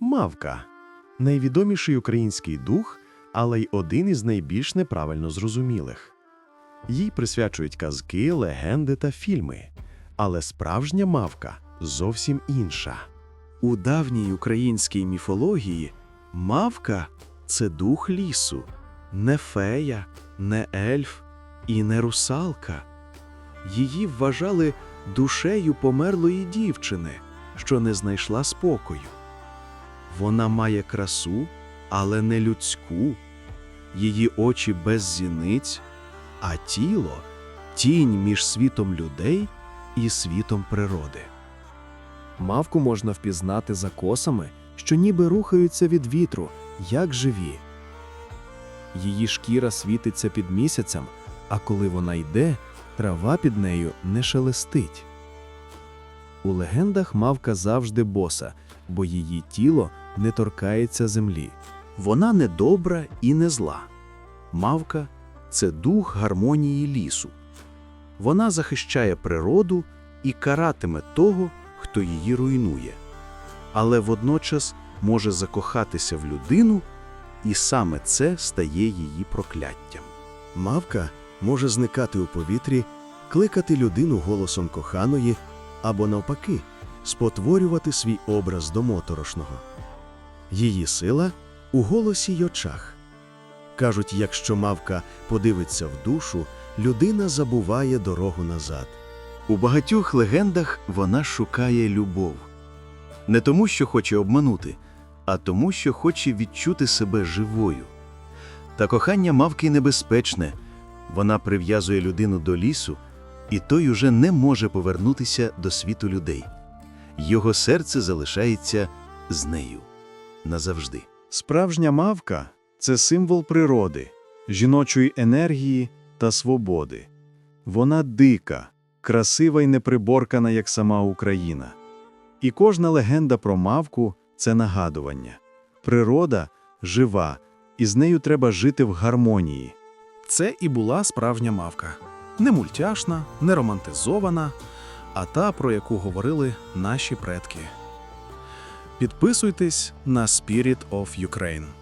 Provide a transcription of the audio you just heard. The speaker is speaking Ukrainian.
Мавка найвідоміший український дух, але й один із найбільш неправильно зрозумілих. Їй присвячують казки, легенди та фільми. Але справжня мавка зовсім інша. У давній українській міфології мавка це дух лісу, не фея, не ельф і не русалка. Її вважали душею померлої дівчини, що не знайшла спокою. Вона має красу, але не людську, її очі без зіниць, а тіло тінь між світом людей і світом природи. Мавку можна впізнати за косами, що ніби рухаються від вітру, як живі. Її шкіра світиться під місяцем, а коли вона йде, трава під нею не шелестить. У легендах мавка завжди боса, бо її тіло не торкається землі. Вона не добра і не зла. Мавка це дух гармонії лісу. Вона захищає природу і каратиме того, хто її руйнує. Але водночас може закохатися в людину, і саме це стає її прокляттям. Мавка може зникати у повітрі, кликати людину голосом коханої або, навпаки, спотворювати свій образ до моторошного. Її сила у голосі й очах. Кажуть, якщо мавка подивиться в душу, людина забуває дорогу назад. У багатьох легендах вона шукає любов. Не тому, що хоче обманути, а тому, що хоче відчути себе живою. Та кохання мавки небезпечне. Вона прив'язує людину до лісу, і той уже не може повернутися до світу людей. Його серце залишається з нею назавжди. Справжня мавка це символ природи, жіночої енергії та свободи. Вона дика, красива й неприборкана, як сама Україна. І кожна легенда про мавку це нагадування. Природа жива, і з нею треба жити в гармонії. Це і була справжня мавка. Не мультяшна, не романтизована, а та, про яку говорили наші предки. Підписуйтесь на Spirit of Ukraine.